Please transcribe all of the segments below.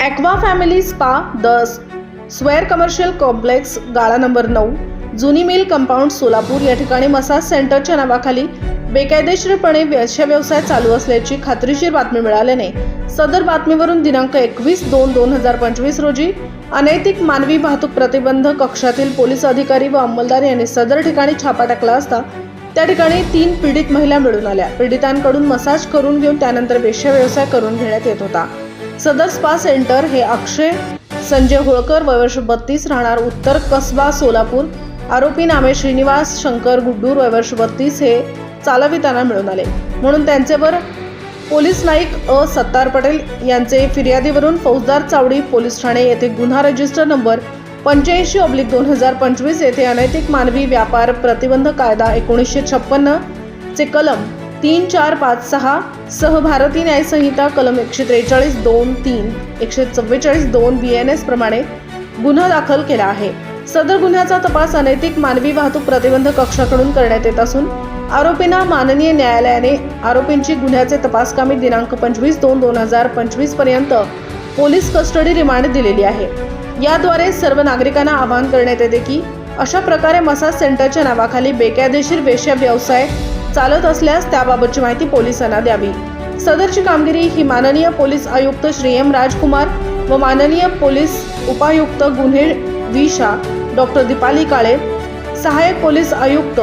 Aqua family spa the square commercial complex गाळा number नऊ जुनी मिल कंपाऊंड सोलापूर या ठिकाणी मसाज सेंटरच्या नावाखाली बेकायदेशीरपणे व्यवसाय व्यवसाय चालू असल्याची खात्रीशीर बातमी मिळाल्याने सदर बातमीवरून दिनांक एकवीस दोन दोन हजार पंचवीस रोजी अनैतिक मानवी वाहतूक प्रतिबंध कक्षातील पोलीस अधिकारी व अंमलदार यांनी सदर ठिकाणी छापा टाकला असता त्या ठिकाणी तीन पीडित महिला मिळून आल्या. पीडितांकडून मसाज करून घेऊन त्यानंतर वेश्या व्यवसाय करून घेण्यात येत होता. सदर स्पा सेंटर हे अक्षय संजय होळकर वयवर्ष बत्तीस राहणार उत्तर कसबा सोलापूर. आरोपी नामे श्रीनिवास शंकर गुड्डूर वयवर्ष बत्तीस हे चालविताना मिळून आले. म्हणून त्यांच्यावर पोलीस नाईक अ. सत्तार पटेल यांचे फिर्यादीवरून फौजदार चावडी पोलीस ठाणे येथे गुन्हा रजिस्टर नंबर पंच्याऐंशी ऑब्लिक दोन हजार पंचवीस येथे अनैतिक मानवी व्यापार प्रतिबंध कायदा एकोणीसशे छप्पन्न चे कलम तीन चार पाच सहा सह भारतीय न्यायसंहिता कलम एकशे त्रेचाळीस दोन तीन एकशे चव्वेचाळीस दोन बी एन एस प्रमाणे गुन्हा दाखल केला आहे. सदर गुन्ह्याचा तपास अनैतिक मानवी वाहतूक प्रतिबंध कक्षाकडून करण्यात येत असून आरोपींना माननीय न्यायालयाने आरोपींची गुन्ह्याचे तपासकामी दिनांक पंचवीस दोन दोन हजार पंचवीसपर्यंत पोलीस कस्टडी रिमांड दिलेली आहे. याद्वारे सर्व नागरिकांना आवाहन करण्यात येते की अशा प्रकारे मसाज सेंटरच्या नावाखाली बेकायदेशीर वेश्या व्यवसाय चालत असल्यास त्याबाबतची माहिती पोलिसांना द्यावी. सदरची कामगिरी ही माननीय पोलीस आयुक्त श्री एम राजकुमार व माननीय पोलीस उपायुक्त गुन्हे दिशा डॉक्टर दीपाली काळे सहाय्यक पोलीस आयुक्त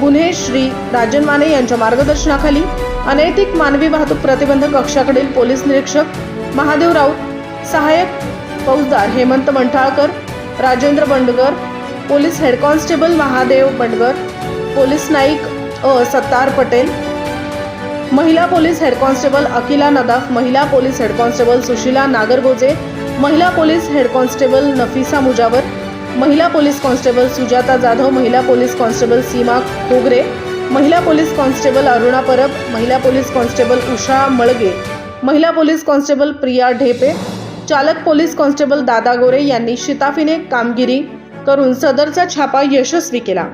गुन्हे श्री राजन माने यांच्या मार्गदर्शनाखाली अनैतिक मानवी वाहतूक प्रतिबंध कक्षाकडील पोलीस निरीक्षक महादेव राऊत सहाय्यक फौजदार Hemant Manthalkar Rajendra Bandgar police head constable Mahadev Bandgar police Naik अ सत्तार पटेल महिला police head constable Akila Nadaf महिला police head constable Sushila Nagargoje महिला police head constable Nafisa Mujawar महिला पोलीस कॉन्स्टेबल सुजाता जाधव महिला पोलीस कॉन्स्टेबल सीमा खोगरे महिला पोलीस कॉन्स्टेबल अरुणा परब महिला police constable Usha Malge महिला police constable Priya Dhepe चालक police constable Dada Gore यांनी शिताफीने कामगिरी करून सदरचा छापा यशस्वी केला.